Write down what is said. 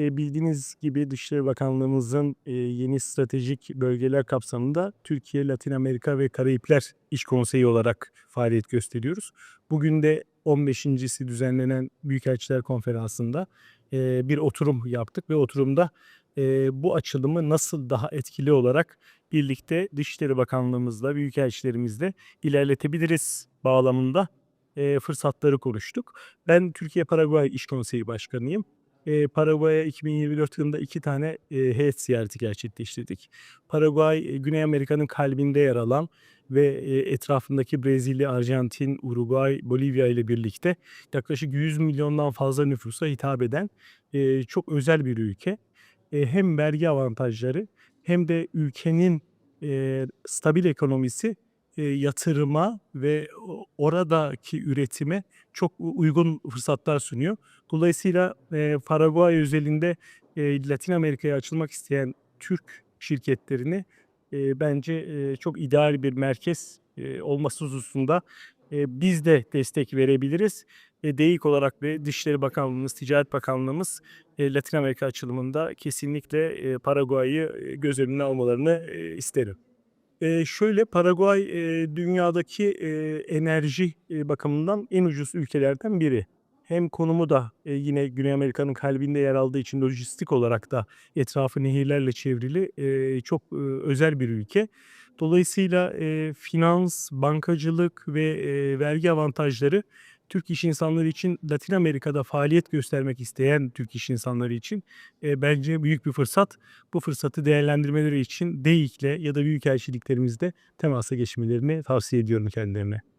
Eee, bildiğiniz gibi Dışişleri Bakanlığımızın, eee, yeni stratejik bölgeler kapsamında Türkiye, Latin Amerika ve Karayipler İş Konseyi olarak faaliyet gösteriyoruz. Bugün de 15.'si düzenlenen Büyükelçiler Konferansı'nda, eee, bir oturum yaptık ve oturumda, eee, bu açılımı nasıl daha etkili olarak birlikte Dışişleri Bakanlığımızla, büyükelçilerimizle ilerletebiliriz bağlamında, eee, fırsatları konuştuk. Ben Türkiye-Paraguay İş Konseyi Başkanıyım. Eee, Paraguay'a 2024 yılında 2 tane, eee, heyet ziyareti gerçekleştirdik. Paraguay, Güney Amerika'nın kalbinde yer alan ve, eee, etrafındaki Brezilya, Arjantin, Uruguay, Bolivya ile birlikte yaklaşık 100 milyondan fazla nüfusa hitap eden, eee, çok özel bir ülke. Eee, hem vergi avantajları hem de ülkenin, eee, stabil ekonomisi, eee, yatırıma ve oradaki üretime çok uygun fırsatlar sunuyor. Dolayısıyla, eee, Paraguay özelinde, eee, Latin Amerika'ya açılmak isteyen Türk şirketlerini, bence, çok ideal bir merkez, eee, olması hususunda, biz de destek verebiliriz. DEİK olarak ve Dışişleri Bakanlığımız, Ticaret Bakanlığımız, Latin Amerika açılımında kesinlikle, eee, Paraguay'ı, göz önüne almalarını, isterim. Eee, şöyle, Paraguay, eee, dünyadaki, eee, enerji, eee, bakımından en ucuz ülkelerden biri. Hem konumu da, eee, yine Güney Amerika'nın kalbinde yer aldığı için lojistik olarak da etrafı nehirlerle çevrili, eee, çok, ııı, özel bir ülke. Dolayısıyla, eee, finans, bankacılık ve, eee, vergi avantajları Türk iş insanları için Latin Amerika'da faaliyet göstermek isteyen Türk iş insanları için, eee, bence büyük bir fırsat. Bu fırsatı değerlendirmeleri için DEİK'le ya da büyükelçiliklerimizle temasa geçmelerini tavsiye ediyorum kendilerine.